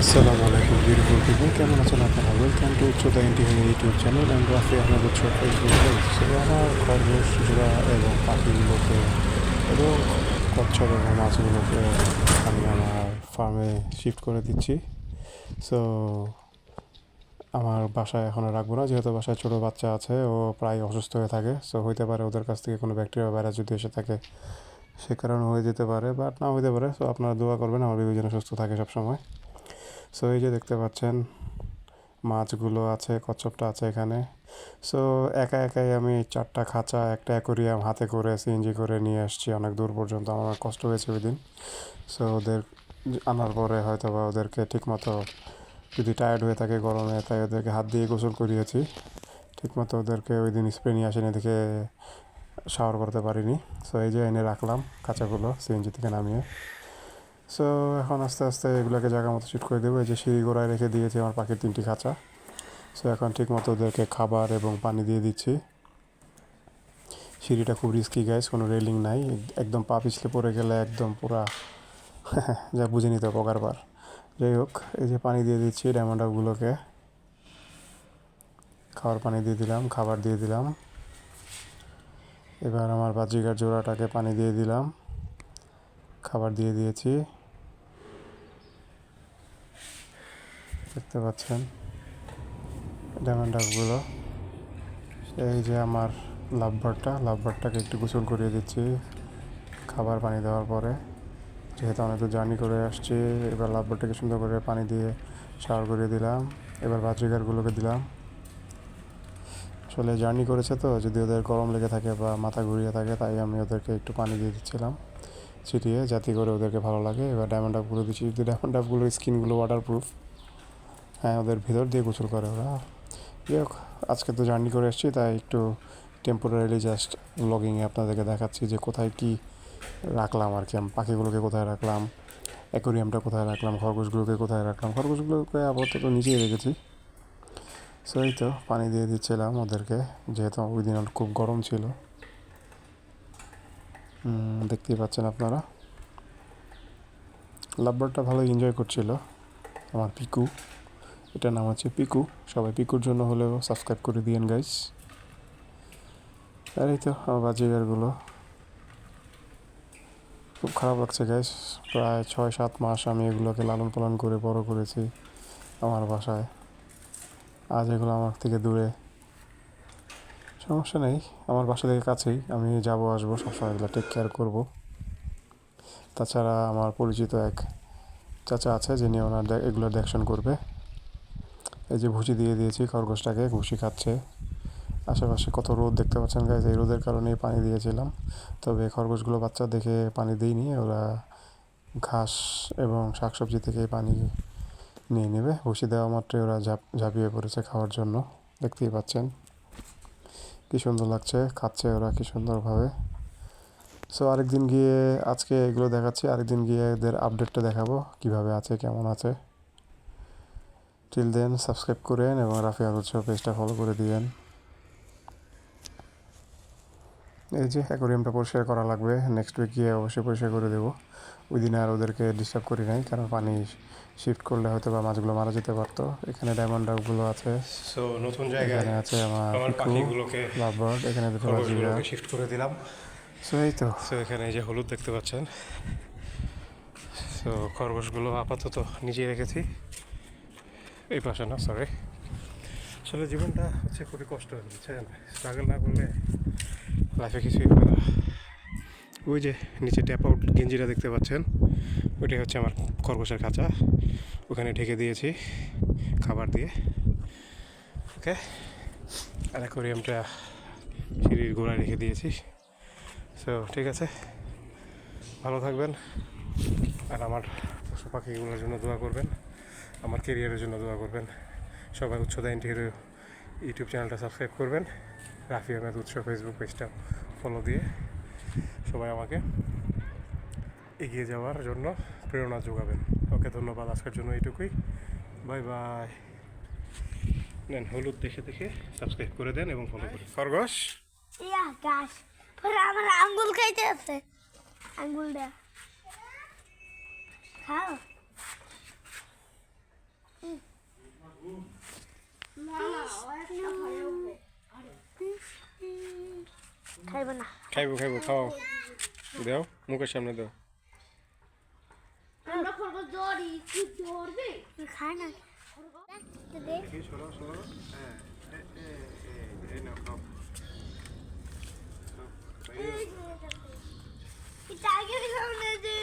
আসসালামু আলাইকুম beautiful people কেমন আছেন আপনারা? Welcome to Uchchota interview YouTube channel and Rafi Ahmed উৎস ফেসবুক আমার খরগোশ জোড়া এবং পাখিগুলোকে এবং কচ্ছপ এবং মাছগুলোকে আমি আমার ফার্মে শিফট করে দিচ্ছি। সো আমার বাসায় এখন রাখব না। যেহেতু বাসায় ছোটো বাচ্চা আছে, ও প্রায় অসুস্থ হয়ে থাকে। সো হইতে পারে ওদের কাছ থেকে কোনো ব্যাকটেরিয়া ভাইরাস যদি এসে থাকে, সে কারণে হয়ে যেতে পারে। বাট না হইতে পারে। সো আপনারা দোয়া করবেন, আমার বেবি যেন সুস্থ থাকে সবসময়। সো এই যে দেখতে পাচ্ছেন, মাছগুলো আছে, কচ্ছপটা আছে এখানে। সো একা একাই আমি চারটা খাঁচা একটা অ্যাকোরিয়াম হাতে করে সিএনজি করে নিয়ে আসছি অনেক দূর পর্যন্ত। আমার অনেক কষ্ট হয়েছে ওই দিন সো ওদের আনার পরে হয়তো বা ওদেরকে ঠিকমতো যদি টায়ার্ড হয়ে থাকে গরমে, তাই ওদেরকে হাত দিয়ে গোসল করিয়েছি। ঠিকমতো ওদেরকে ওই দিন স্প্রে নিয়ে আসেনি দেখে শাওয়ার করতে পারিনি। সো এই যে এনে রাখলাম কাঁচাগুলো সিএনজি থেকে নামিয়ে। সো এখন আস্তে আস্তে এগুলোকে জায়গা মতো শিফট করে দেবো। এই যে সিঁড়ি গোড়ায় রেখে দিয়েছি আমার পাখির তিনটি খাঁচা। সো এখন ঠিক মতো ওদেরকে খাবার এবং পানি দিয়ে দিচ্ছি। সিঁড়িটা খুব রিস্কি গাইস কোনো রেলিং নাই। একদম পা পিছলে পড়ে গেলে একদম পুরা যা বুঝে নিতে পকার পার যাই হোক, এই যে পানি দিয়ে দিচ্ছি ডায়মন্ডগুলোকে খাবার পানি দিয়ে দিলাম, খাবার দিয়ে দিলাম। এবার আমার বাজিকার জোড়াটাকে পানি দিয়ে দিলাম। খাবার দিয়ে দিয়েছি। দেখতে পাচ্ছেন ডাকগুলো এই যে আমার লাভবারটা, লাভবারটাকে একটু গোসল করিয়ে দিচ্ছি, খাবার পানি দেওয়ার পরে। যেহেতু অনেক দূর জার্নি করে আসছি, এবার লাভবারটাকে সুন্দর করে পানি দিয়ে শাওয়ার করিয়ে দিলাম, এবার বাজিকারগুলোকে দিলাম। আসলে জার্নি করেছে তো, যদি ওদের গরম লেগে থাকে বা মাথা ঘুরিয়ে থাকে, তাই আমি ওদেরকে একটু পানি দিয়ে দিচ্ছিলাম, ছিটিয়ে, যাতে করে ওদেরকে ভালো লাগে। এবার ডায়মন্ড আপগুলো দিচ্ছি, যদি ডায়মন্ড আপগুলোর স্কিনগুলো ওয়াটার প্রুফ হ্যাঁ ওদের ভিতর দিয়ে গোসল করে ওরা। যাই আজকে তো জার্নি করে এসেছি, তাই একটু টেম্পোরারিলি জাস্ট ব্লগিংয়ে আপনাদেরকে দেখাচ্ছি যে কোথায় কি রাখলাম আর কি। আমি পাখিগুলোকে কোথায় রাখলাম অ্যাকোরিয়ামটা কোথায় রাখলাম, খরগোশগুলোকে কোথায় রাখলাম। খরগোশগুলোকে আপাতত নিচেই রেখেছি। সো এই তো, পানি দিয়ে দিচ্ছিলাম ওদেরকে, যেহেতু ওই দিন খুব গরম ছিল। দেখতেই পাচ্ছেন আপনারা। লাভবারটা ভালো এনজয় করছিল, আমার পিকু। এটার নাম হচ্ছে পিকু। সবাই পিকুর জন্য হলেও সাবস্ক্রাইব করে দিয়েন গাইস আর এই তো আমার বাজিগারগুলো খুব খারাপ লাগছে গাইস প্রায় ছয় সাত মাস আমি এগুলোকে লালন পালন করে বড় করেছি আমার বাসায়। আজ এগুলো আমার থেকে দূরে। সমস্যা নেই, আমার বাসা থেকে কাছেই। আমি যাব, আসব, সবসময় এগুলো টেক কেয়ার করব। তাছাড়া আমার পরিচিত এক চাচা আছে, যিনি ওনার এগুলো দেখশন করবে। এই যে ভুসি দিয়ে দিয়েছি, খরগোশটাকে ভুসি খাচ্ছে। আশেপাশে কত রোদ দেখতে পাচ্ছেন গাইজ এই রোদের কারণেই পানি দিয়েছিলাম। তবে খরগোশগুলো বাচ্চা দেখে পানি দিইনি, ওরা ঘাস এবং শাকসবজি থেকে পানি নিয়ে নেবে। ভুসি দেওয়া মাত্রই ওরা ঝাঁপ, ঝাঁপিয়ে পড়েছে খাওয়ার জন্য, দেখতেই পাচ্ছেন। কি সুন্দর লাগছে, খাচ্ছে ওরা কি সুন্দরভাবে। সো আরেকদিন গিয়ে আজকে এগুলো দেখাচ্ছি, আরেকদিন গিয়ে এদের আপডেটটা দেখাবো, কীভাবে আছে, কেমন আছে। টিল দেন সাবস্ক্রাইব করেন এবং রাফি আদর্শ পেজটা ফলো করে দিবেন। এই যে অ্যাকোরিয়ামটা পরিষ্কার করা লাগবে। নেক্সট উইক গিয়ে অবশ্যই পরিষ্কার করে দেবো। ওই দিনে আর ওদেরকে ডিস্টার্ব করি নাই কারণ পানি শিফট করলে হয়তো বা মাছগুলো মারা যেতে পারতো। এখানে ডায়মন্ড ডাকগুলো আছে। সো নতুন জায়গায় এখানে আছে আমার পাখিগুলোকে লাভবার্ড এখানে দুটো শিফট করে দিলাম। সো এই তো। সো এখানে এই যে হলুদ দেখতে পাচ্ছেন। সো খরগোশগুলো আপাতত নিজেই রেখেছি। এই পাশে না সরি আসলে জীবনটা হচ্ছে খুবই কষ্ট, বুঝছেন? স্ট্রাগল না করলে লাইফে কিছুই হবে না। ওই যে নিচে ট্যাপ আউট গেঞ্জিটা দেখতে পাচ্ছেন? ওইটাই হচ্ছে আমার খরগোশের খাঁচা। ওখানে ঢেকে দিয়েছি খাবার দিয়ে। ওকে আর অ্যাকোরিয়ামটা সিঁড়ির গোড়ায় রেখে দিয়েছি। সো ঠিক আছে? ভালো থাকবেন। আর আমার পশু পাখিগুলোর জন্য দোয়া করবেন। আমার কেরিয়ারের জন্য দোয়া করবেন। সবাই উচ্চতা ইন্টিরিয়র ইউটিউব চ্যানেলটা সাবস্ক্রাইব করবেন। রাফি আহমেদ উৎস ফেসবুক পেজটা ফলো দিয়ে সবাই আমাকে এগিয়ে যাওয়ার জন্য প্রেরণা যোগাবেন। ওকে ধন্যবাদ। আজকের জন্য এইটুকুই। বাই বাই নেন হলুদ দেখে দেখে সাবস্ক্রাইব করে দেন এবং ফলো করুন খরগোশ? ইয়া গাছ। পরে আমার আঙ্গুল খাইতে আছে। আঙ্গুলটা। খাও। খাইবো খাইবো খাও। দাও মুখের সামনে দাও। হ্যাঁ, এটা। আগে সামনে দিয়ে